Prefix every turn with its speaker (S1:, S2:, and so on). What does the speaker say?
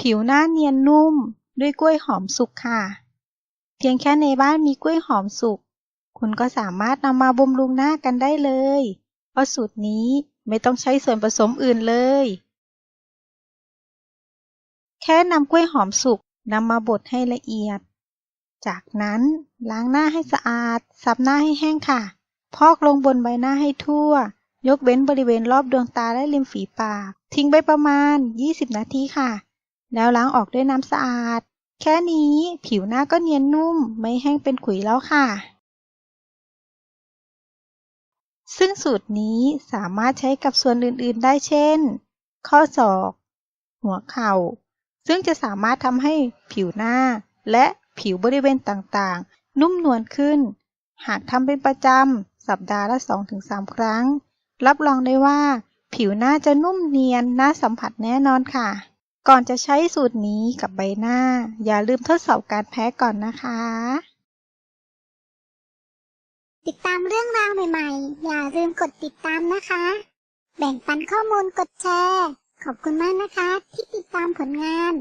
S1: ผิวหน้าเนียนนุ่มด้วยกล้วยหอมสุกค่ะ เพียงแค่ในบ้านมีกล้วยหอมสุก คุณก็สามารถนำมาบำรุงหน้ากันได้เลย เพราะสูตรนี้ไม่ต้องใช้ส่วนผสมอื่นเลย แค่นำกล้วยหอมสุกนำมาบดให้ละเอียด จากนั้นล้างหน้าให้สะอาดสับหน้าให้แห้งค่ะ พอกลงบนใบหน้าให้ทั่ว ยกเว้นบริเวณรอบดวงตาและริมฝีปาก ทิ้งไปประมาณ 20 นาทีค่ะ แล้วล้างออกด้วยน้ำสะอาด แค่นี้ผิวหน้าก็เนียนนุ่มไม่แห้งเป็นขุยแล้วค่ะ ซึ่งสูตรนี้สามารถใช้กับส่วนอื่นๆได้เช่น ข้อศอก หัวเข่า ซึ่งจะสามารถทำให้ผิวหน้า และผิวบริเวณต่างๆ นุ่มนวลขึ้น หากทำเป็นประจำสัปดาห์ละ 2-3 ครั้ง รับรองได้ว่า ผิวหน้าจะนุ่มเนียนน่าสัมผัสแน่นอนค่ะ ก่อนจะใช้สูตรนี้กับใบหน้า อย่าลืมทดสอบการแพ้ก่อนนะคะ
S2: ติดตามเรื่องราวใหม่ๆ อย่าลืมกดติดตามนะคะ แบ่งปันข้อมูลกดแชร์ ขอบคุณมากนะคะ ที่ติดตามผลงาน